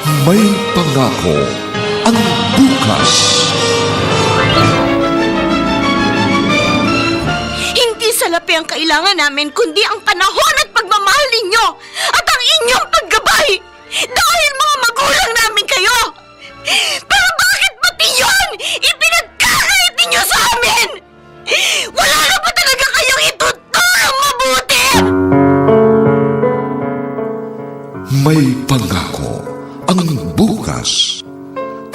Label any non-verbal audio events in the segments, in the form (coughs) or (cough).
May pangako ang bukas. Hindi salapi ang kailangan namin, kundi ang panahon at pagmamahal ninyo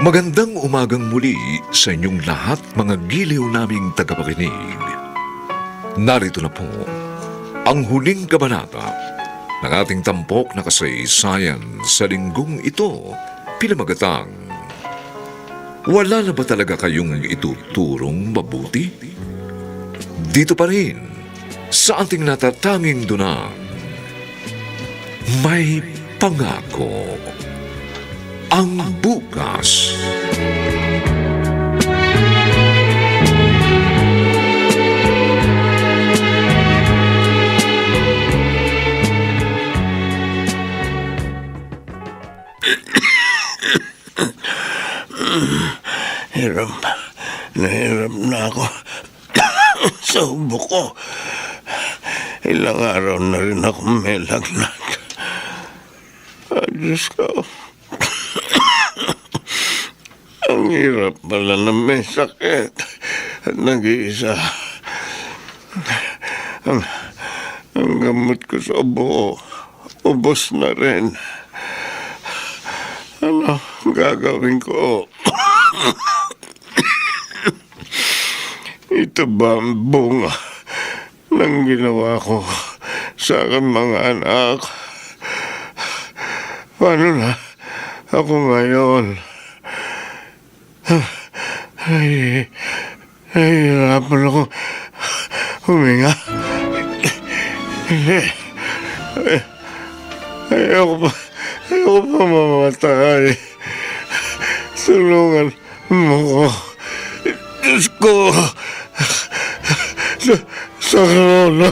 Magandang umagang muli sa inyong lahat mga giliw naming tagapakinig. Narito na po ang huling kabanata ng ating tampok na kasaysayan sa linggong ito, pinamagatang Wala na ba talaga kayong ituturong mabuti? Dito pa rin sa ating natatanging dunang may pangako ang bukas. Hirap. Nahirap na ako. (coughs) sa ubo ko. Ilang araw na rin ako may lagnat. Ah, Diyos ko. Ang hirap pala na may sakit. Nag-iisa. Ang, ang gamot ko sa ubo, ubos na rin. Ano gagawin ko? Ito ba ang bunga ng ginawa ko sa aking mga anak? Paano na ako ngayon? Ay, nahihirapan ako huminga. Ay, ayoko pa, ayoko pa mamatay. Tulungan mo ko. Diyos ko. Sa, sa corona.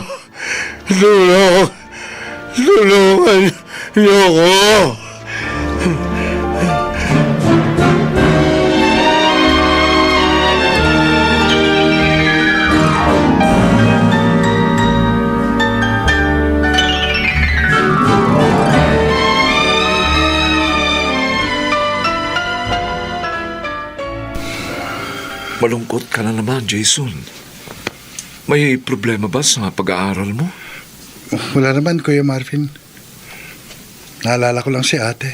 Tulong. Tulungan niyo ko. Malungkot ka na naman, Jason. May problema ba sa pag-aaral mo? Wala naman, Kuya Marvin. Naalala ko lang si ate.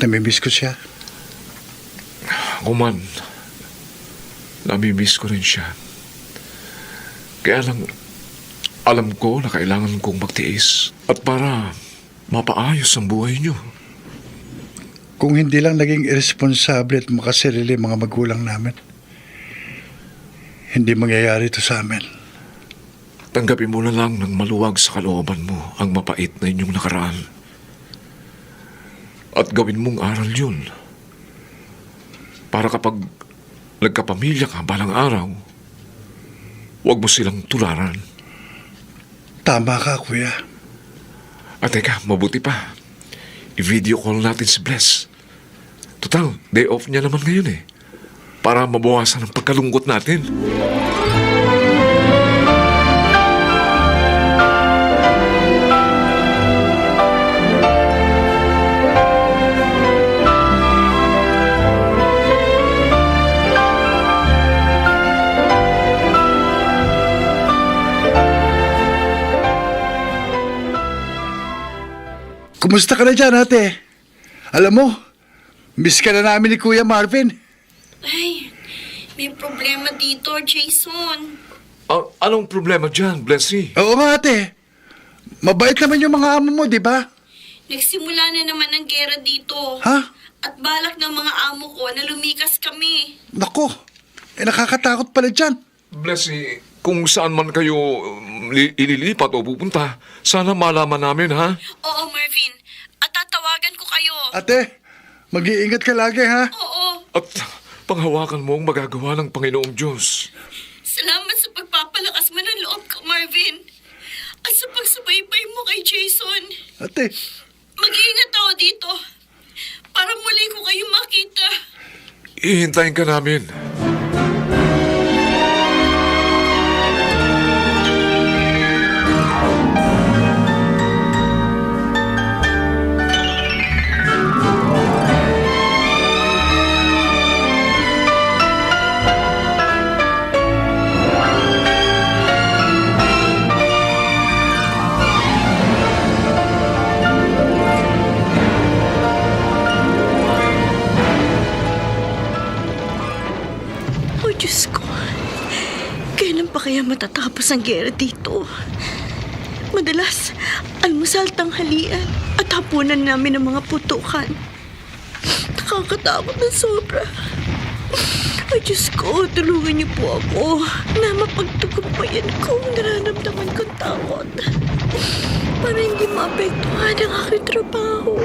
Namimiss ko siya. Ako man, namimiss ko rin siya. Kaya lang, alam ko na kailangan kong magtiis. At para mapaayos ang buhay niyo. Kung hindi lang naging irresponsable at makasarili mga magulang namin, hindi mangyayari ito sa amin. Tanggapin mo na lang ng maluwag sa kalooban mo ang mapait na inyong nakaraan. At gawin mong aral yun. Para kapag nagkapamilya ka balang araw, huwag mo silang tularan. Tama ka, kuya. At teka, mabuti pa. I-video call natin si Bless. Total, day off niya naman ngayon eh. Para mabawasan ang pagkalungkot natin. Kumusta ka na dyan, ate? Alam mo, miss ka na namin ni Kuya Marvin. Ay, may problema dito, Jason. Ah, anong problema dyan, Blessy? Oo nga, ate. Mabait naman yung mga amo mo, di ba? Nagsimula na naman ang gera dito. Ha? At balak ng mga amo ko na lumikas kami. Nako, eh nakakatakot pala dyan. Blessy, kung saan man kayo um, li- ililipat o pupunta, sana malaman namin, ha? Oo, Marvin. At tatawagan ko kayo. Ate, mag-iingat ka lagi, ha? Oo. At panghawakan mo ang magagawa ng Panginoong Diyos. Salamat sa pagpapalakas mo ng loob ko, Marvin. At sa pagsubaybay mo kay Jason. Ate, Mag-iingat ako dito. Para muli ko kayo makita. Ihintayin ka namin. Pa kaya matatapos ang gera dito? Madalas, almusal tanghalian at hapunan namin ng mga putukan. Nakakatakot na sobra. Ay, Diyos ko, tulungan niyo po ako na mapagtagumpayan ko ang nararamdaman kong takot. Para hindi maapektuhan ang aking trabaho.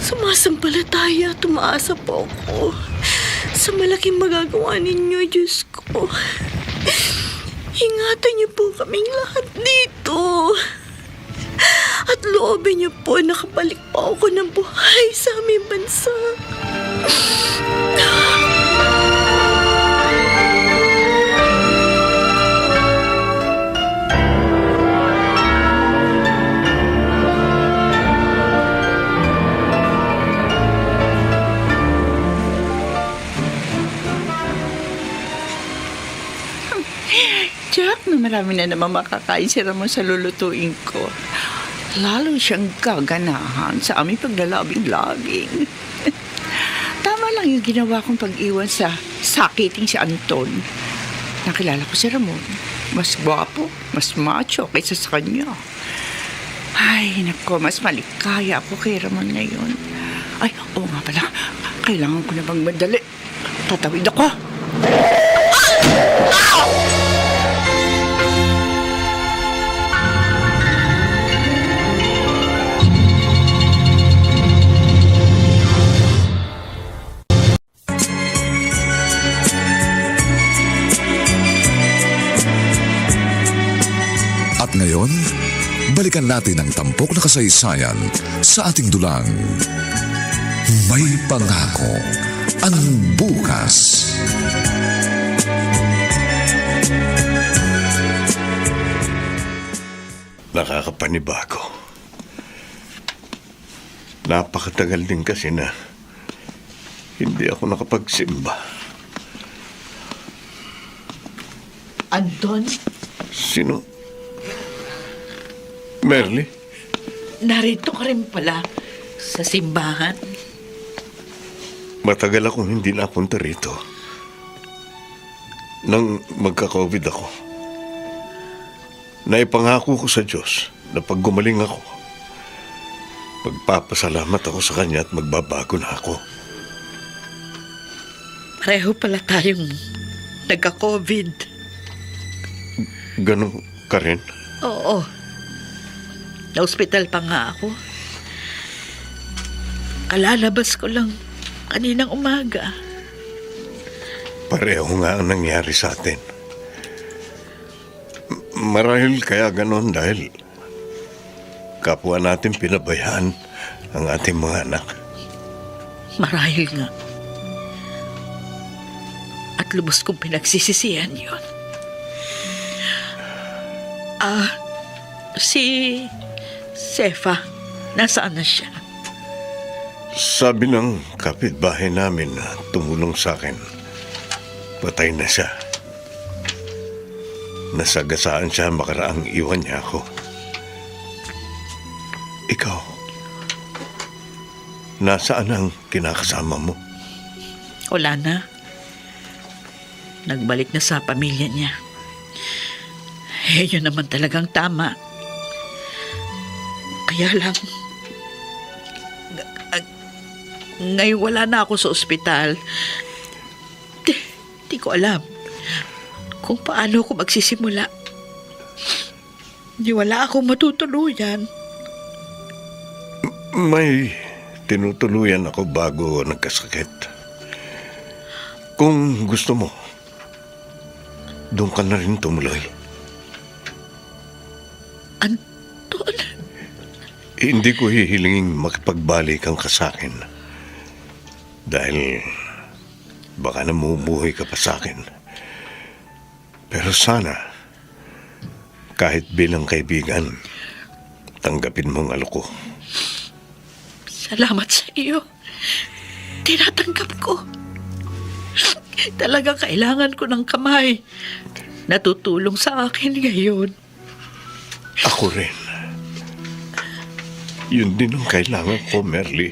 Sumasampalataya, tumaasa po ako sa malaking magagawa ninyo, Diyos ko. Ingatan niyo po kaming lahat dito. At loobin niyo po na nakabalik pa ako ng buhay sa aming bansa. Marami na naman makakain si Ramon sa lulutuin ko. Lalo siyang gaganahan sa aming paglalabing-labing. (laughs) Tama lang yung ginawa kong pag-iwan sa sakiting si Anton. Nakilala ko si Ramon. Mas gwapo, mas macho kaysa sa kanya. Ay, nako, mas malikaya ako kay Ramon ngayon. Ay, oo nga pala. Kailangan ko na bang madali. Tatawid ako. At ngayon, balikan natin ang tampok na kasaysayan sa ating dulang. May pangako ang bukas. Nakakapanibago. Napakatagal din kasi na hindi ako nakapagsimba. Anton, Sino? Merly? narito ka rin pala sa simbahan. Matagal akong hindi napunta rito. Nang magka-COVID ako, naipangako ko sa Diyos na pag gumaling ako, magpapasalamat ako sa Kanya at magbabago na ako. Pareho pala tayong nagka-COVID. Ganun ka rin. Oo. Na-hospital pa nga ako. Kalalabas ko lang kaninang umaga. Pareho nga ang nangyari sa atin. Marahil kaya ganon dahil kapwa natin pinabayaan ang ating mga anak. Marahil nga. At lubos kong pinagsisisihan yon. Ah, si Sefa, nasaan na siya? Sabi ng kapitbahay namin na tumulong sa akin, patay na siya. Nasagasaan siya makaraang iwan niya ako. Ikaw, nasaan ang kinakasama mo? Wala na. Nagbalik na sa pamilya niya. Eh, yun naman talagang tama. Kaya lang, ng- ag- ngayon wala na ako sa ospital. Di, di ko alam kung paano ako magsisimula. Di wala akong matutuluyan. May tinutuluyan ako bago nagkasakit. Kung gusto mo, doon ka na rin tumuloy. Anton, Hindi ko hihilingin makipagbalikan ka sa akin. Dahil baka namumuhay ka pa sa akin. Pero sana, kahit bilang kaibigan, tanggapin mo ang alok ko. Salamat sa iyo. Tinatanggap ko. Talagang kailangan ko ng kamay. Natutulong sa akin ngayon. Ako rin. Yun din ang kailangan ko, Merly.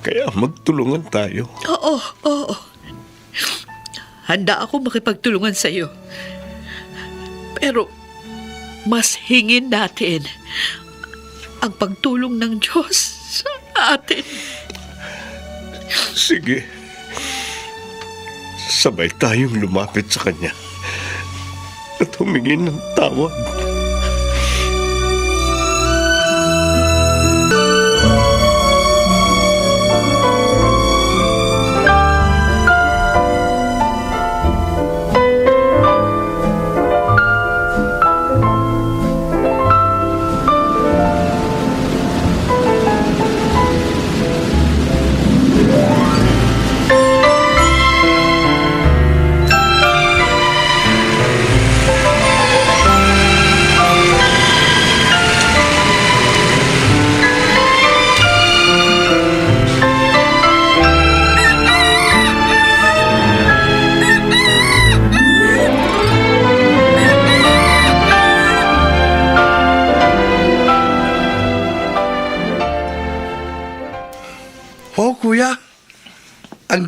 Kaya magtulungan tayo. Oo, oo. Handa ako makipagtulungan sa iyo. Pero mas hingin natin ang pagtulong ng Diyos sa atin. Sige. Sabay tayong lumapit sa Kanya at humingi ng tawad.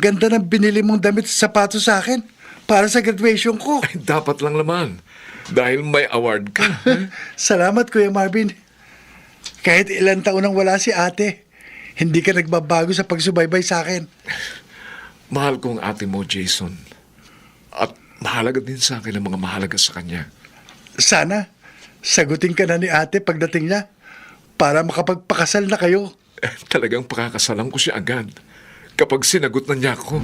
Ganda ng binili mong damit sa sapatos sa akin para sa graduation ko. Ay, dapat lang naman. Dahil may award ka. (laughs) Salamat, Kuya Marvin. Kahit ilang taon nang wala si ate, hindi ka nagbabago sa pagsubaybay sa akin. Mahal ko ang ate mo, Jason. At mahalaga din sa akin ang mga mahalaga sa kanya. Sana, sagutin ka na ni ate pagdating niya para makapagpakasal na kayo. Eh, talagang pakakasalan ko siya agad kapag sinagot na niya ako.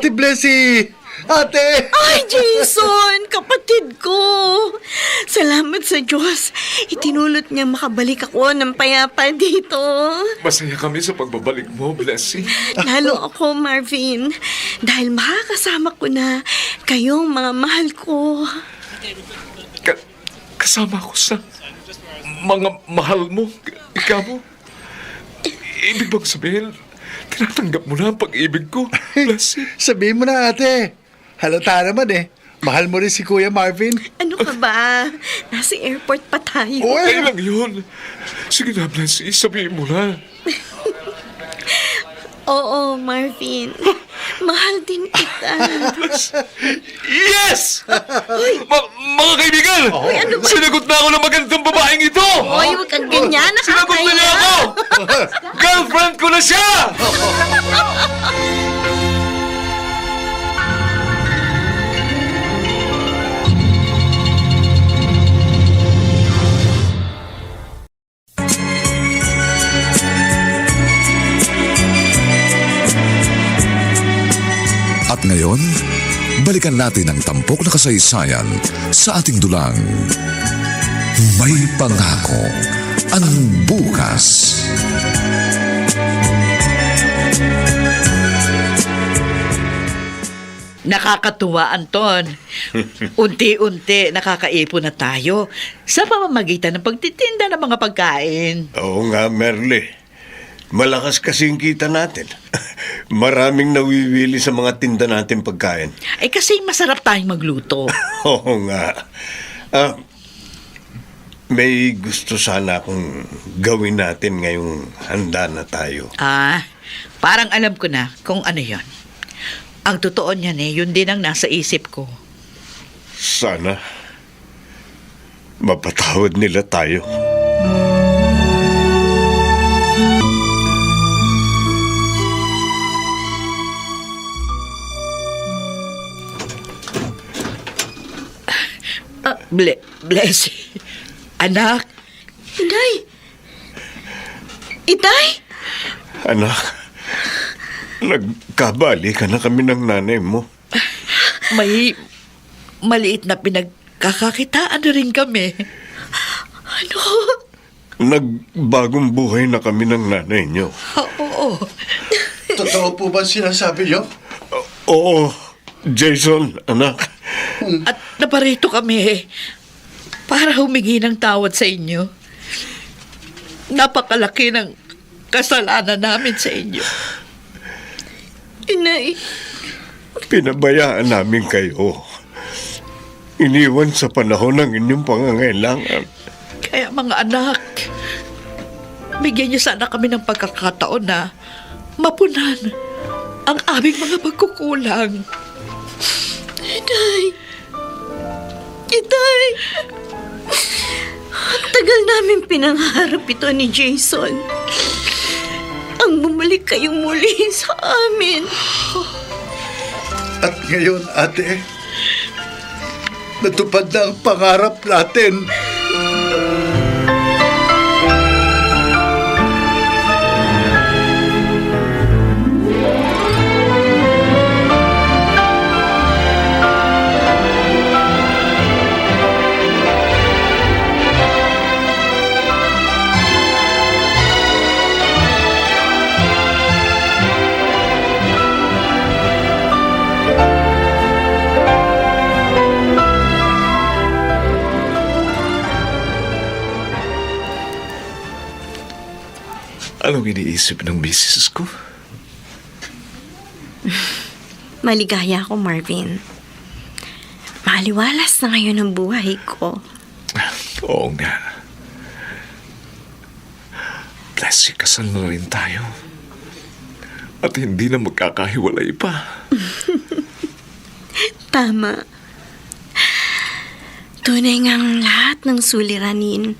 Ate Blessy! Ate! Ay, Jason! Kapatid ko! Salamat sa Diyos. Itinulot niya makabalik ako ng payapa dito. Masaya kami sa pagbabalik mo, Blessing. Lalo ako, Marvin. Dahil makakasama ko na kayong mga mahal ko. Ka- kasama ko sa mga mahal mo. Ikaw mo. Ibig bang sabihin, tinatanggap mo na ang pag-ibig ko? (laughs) Sabihin mo na, ate. Halata naman eh. Mahal mo rin si Kuya Marvin. Ano ka ba? Nasa airport pa tayo. Uy! Okay lang yun. Sige na, Blessing, sabihin mo na. (laughs) Oo, Marvin. (laughs) Mahal din kita. Yes! Ma- mga kaibigan! Sinagot na ako ng magandang babaeng ito! Hoy, huwag kang ganyan. Sinagot na niya Nakakaya. ako! Girlfriend ko na siya! Balikan natin ang tampok na kasaysayan sa ating dulang. May pangako ang bukas. Nakakatuwa, Anton. (laughs) Unti-unti nakakaipon na tayo sa pamamagitan ng pagtitinda ng mga pagkain. Oo nga, Merle. Malakas kasing kita natin. (laughs) Maraming nawiwili sa mga tinda natin pagkain. Ay kasi masarap tayong magluto. (laughs) Oo nga. Ah, may gusto sana akong gawin natin ngayong handa na tayo. Ah, parang alam ko na kung ano yon. Ang totoo niyan eh, yun din ang nasa isip ko. Sana mapatawad nila tayo. Ble- bless. Anak, Inay! Itay! Anak, nagkabali ka na kami ng nanay mo. may maliit na pinagkakakitaan na rin kami. Ano? Nagbagong buhay na kami ng nanay niyo. Oo. Totoo po ba sinasabi niyo? Oo, Jason, anak. At naparito kami para humingi ng tawad sa inyo. Napakalaki ng kasalanan namin sa inyo. Inay! Pinabayaan namin kayo. Iniwan sa panahon ng inyong pangangailangan. Kaya mga anak, bigyan niyo sana kami ng pagkakataon na mapunan ang aming mga pagkukulang. Itay! Itay! Ang tagal namin pinangarap ito ni Jason. Ang bumalik kayong muli sa amin. At ngayon, ate, natupad na ang pangarap natin. Iniisip ng misis ko? (laughs) Maligaya ako, Marvin. Maliwalas na ngayon ang buhay ko. (sighs) Oo nga. Blessing, kasal na rin tayo. At hindi na magkakahiwalay pa. (laughs) Tama. Tunay ngang lahat ng suliranin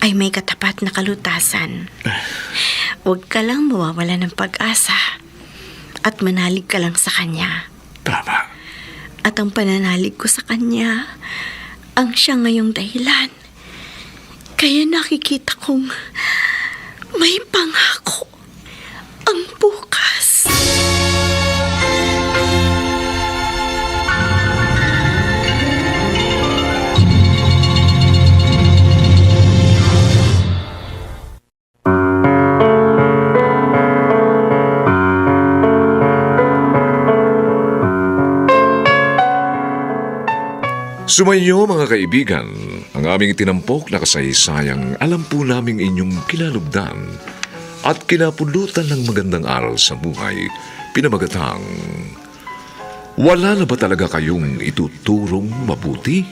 ay may katapat na kalutasan. (sighs) (sighs) Huwag ka lang mawawala ng pag-asa at manalig ka lang sa Kanya. Tama. At ang pananalig ko sa Kanya ang siya ngayong dahilan. Kaya nakikita kong may pangako ang bukas. Sumayo mga kaibigan, ang aming tinampok na kasaysayang alam po naming inyong kinalugdan at kinapulutan ng magandang aral sa buhay, pinamagatang wala na ba talaga kayong ituturong mabuti?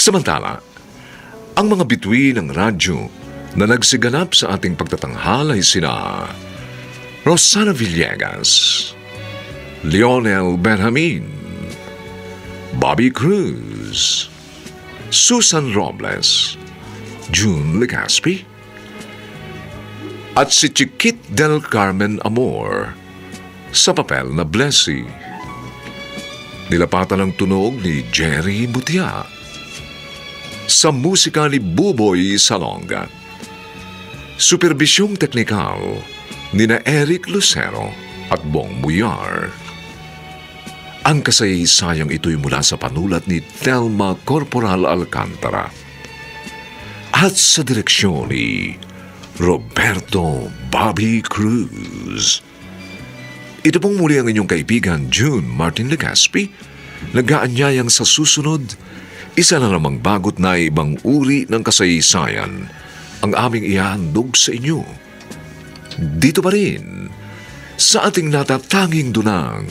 Samantala, ang mga bituin ng radyo na nagsiganap sa ating pagtatanghal ay sina Rosana Villegas, Lionel Benjamin, Bobby Cruz, Susan Robles, June Legaspi, at si Chiquit del Carmen Amor sa papel na Blessy. Nilapatan ng tunog ni Jerry Butia sa musika ni Buboy Salonga. Superbisyong teknikal ni na Eric Lucero at Bong Muyar. Ang kasaysayang ito'y mula sa panulat ni Telma Corporal Alcantara at sa direksyon ni Roberto Bobby Cruz. Ito pong muli ang inyong kaibigan June Martin Legaspi, nag-aanyayang sa susunod, isa na namang bagot na ibang uri ng kasaysayan ang aming ihahandog sa inyo. Dito pa rin, sa ating natatanging dunang,